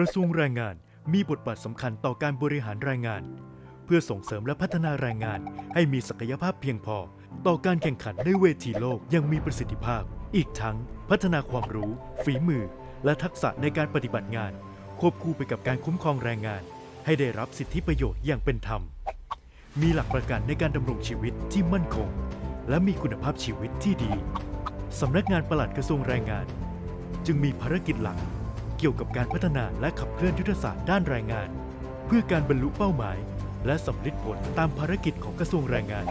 กระทรวงแรงงานมีบทบาทสำคัญต่อการบริหารแรงงาน เพื่อส่งเสริมและพัฒนาแรงงานให้มีศักยภาพเพียงพอ ต่อการแข่งขันในเวทีโลกยังมีประสิทธิภาพ อีกทั้งพัฒนาความรู้ ฝีมือ และทักษะในการปฏิบัติงาน ควบคู่ไปกับการคุ้มครองแรงงาน ให้ได้รับสิทธิประโยชน์อย่างเป็นธรรม มีหลักประกันในการดำรงชีวิตที่มั่นคง และมีคุณภาพชีวิตที่ดีสำนักงานปลัดกระทรวงแรงงาน จึงมีภารกิจหลัก เกี่ยวกับการพัฒนาและขับเคลื่อนยุทธศาสตร์ด้านแรงงาน เพื่อการบรรลุเป้าหมาย และสำลิดผลตามภารกิจของกระทรวงแรงงาน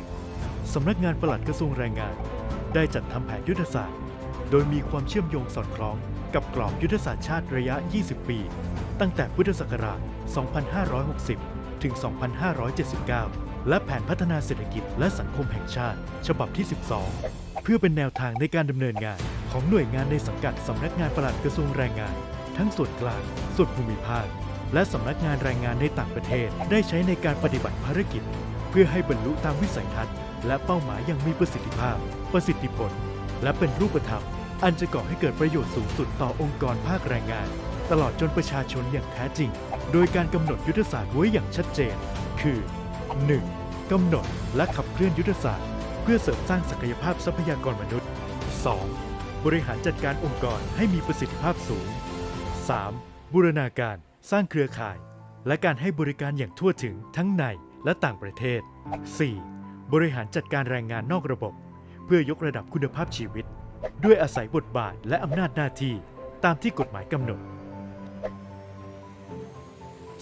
สำนักงานปลัดกระทรวงแรงงาน ได้จัดทำแผนยุทธศาสตร์ โดยมีความเชื่อมโยงสอดคล้องกับกรอบยุทธศาสตร์ชาติระยะ 20 ปี ตั้งแต่พุทธศักราช 2560 ถึง 2579 และแผนพัฒนาเศรษฐกิจและสังคมแห่งชาติ ฉบับที่ 12 เพื่อเป็นแนวทางในการดำเนินงานของหน่วยงานในสังกัดสำนักงานปลัดกระทรวงแรงงาน ทั้งส่วนกลาง ส่วนภูมิภาค และสำนักงานแรงงานในต่างประเทศได้ใช้ในการปฏิบัติภารกิจ เพื่อให้บรรลุตามวิสัยทัศน์ และเป้าหมายอย่างมีประสิทธิภาพ ประสิทธิผล และเป็นรูปธรรม อันจะก่อให้เกิดประโยชน์สูงสุดต่อองค์กรภาคแรงงาน ตลอดจนประชาชนอย่างแท้จริง โดยการกำหนดยุทธศาสตร์ไว้อย่างชัดเจน คือ 1. กำหนดและขับเคลื่อนยุทธศาสตร์ เพื่อเสริมสร้างศักยภาพทรัพยากรมนุษย์ 2. บริหารจัดการองค์กรให้มีประสิทธิภาพสูง 3. บูรณาการสร้างเครือข่าย และการให้บริการอย่างทั่วถึงทั้งในและต่างประเทศ 4. บริหารจัดการแรงงานนอกระบบ เพื่อยกระดับคุณภาพชีวิต ด้วยอาศัยบทบาทและอำนาจหน้าที่ตามที่กฎหมายกำหนด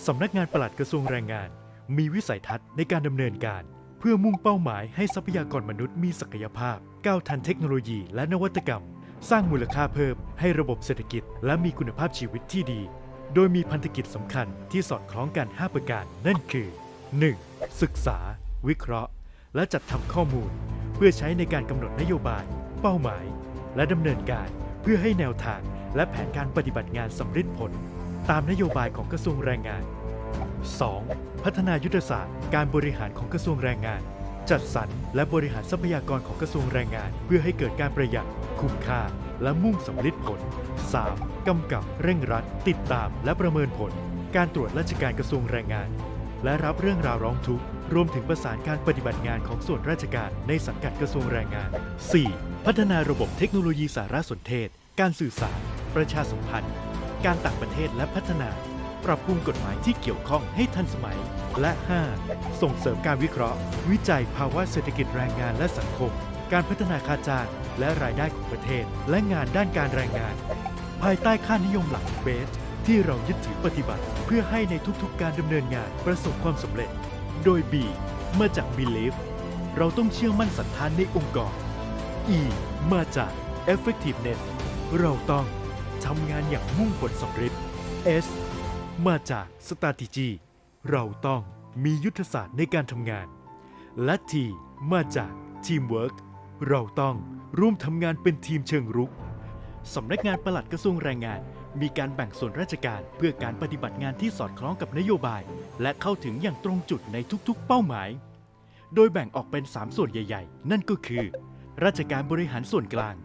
สำนักงานปลัดกระทรวงแรงงาน มีวิสัยทัศน์ในการดำเนินการ เพื่อมุ่งเป้าหมายให้ทรัพยากรมนุษย์มีศักยภาพ ก้าวทันเทคโนโลยีและนวัตกรรม สร้างมูลค่าเพิ่มให้ระบบเศรษฐกิจ และมีคุณภาพชีวิตที่ดี โดยมีพันธกิจสำคัญที่สอดคล้องกัน 5 ประการ นั่นคือ 1. ศึกษา วิเคราะห์ และจัดทำข้อมูล เพื่อใช้ในการกำหนดนโยบาย เป้าหมาย และดำเนินการเพื่อให้แนวทาง และแผนการปฏิบัติงานสำเร็จผล ตามนโยบายของกระทรวงแรงงาน 2. พัฒนายุทธศาสตร์ การบริหารของกระทรวงแรงงาน จัดสรรและบริหารทรัพยากรของกระทรวงแรงงาน เพื่อให้เกิดการประหยัด คุ้มค่า และมุ่งสำเร็จผล 3. กำกับเร่งรัด ติดตามและประเมินผล การตรวจราชการกระทรวงแรงงาน และรับเรื่องราวร้องทุกข์รวมถึงประสานการปฏิบัติงานของส่วนราชการในสังกัดกระทรวงแรงงาน 4. พัฒนาระบบเทคโนโลยีสารสนเทศ การสื่อสาร ประชาสัมพันธ์ การต่างประเทศและพัฒนา ปรับปรุงกฎหมายที่เกี่ยวข้องให้ทันสมัย และ 5. ส่งเสริมการวิเคราะห์ วิจัยภาวะเศรษฐกิจแรงงานและสังคม การพัฒนาค่าจ้างและรายได้ของประเทศ และงานด้านการแรงงาน ภายใต้ค่านิยมหลักเบสที่เรายึดถือปฏิบัติ เพื่อให้ในทุกๆ การดำเนินงานประสบความสำเร็จ โดย B มาจาก Believe เราต้องเชื่อมั่นศรัทธานในองค์กร E มาจาก Effectiveness เราต้องทำงานอย่างมุ่งผลสำเร็จ S มาจาก Strategy เราต้องมียุทธศาสตร์ในการทำงาน และ T มาจาก Teamwork เราต้องร่วมทำงานเป็นทีมเชิงรุก สำนักงานปลัดกระทรวงแรงงาน มีการแบ่งส่วนราชการเพื่อการปฏิบัติงานที่สอดคล้องกับนโยบาย และเข้าถึงอย่างตรงจุดในทุกๆ เป้าหมาย โดยแบ่งออกเป็น 3 ส่วนใหญ่ ๆ นั่นก็คือ ราชการบริหารส่วนกลาง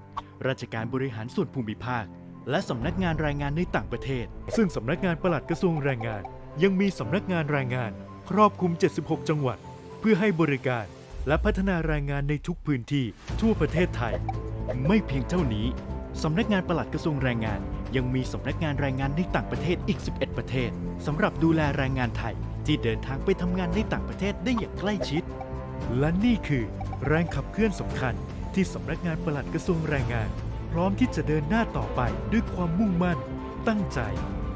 ราชการบริหารส่วนภูมิภาค และสำนักงานแรงงานในต่างประเทศ ซึ่งสำนักงานปลัดกระทรวงแรงงาน ยังมีสำนักงานแรงงาน ครอบคลุม 76 จังหวัด เพื่อให้บริการและพัฒนาแรงงานในทุกพื้นที่ทั่วประเทศไทย ไม่เพียงเท่านี้สำนักงานปลัดกระทรวงแรงงาน ยังมีสำนักงานแรงงานในต่างประเทศอีก 11 ประเทศสำหรับดูแลแรงงานไทย ที่เดินทางไปทำงานในต่างประเทศได้อย่างใกล้ชิด และนี่คือแรงขับเคลื่อนสำคัญที่สำนักงานปลัดกระทรวงแรงงาน พร้อมที่จะเดินหน้าต่อไปด้วยความมุ่งมั่น ตั้งใจ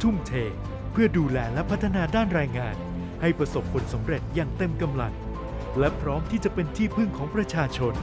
ทุ่มเท เพื่อดูแลและพัฒนาด้านแรงงาน ให้ประสบผลสำเร็จอย่างเต็มกำลัง และพร้อมที่จะเป็นที่พึ่งของประชาชน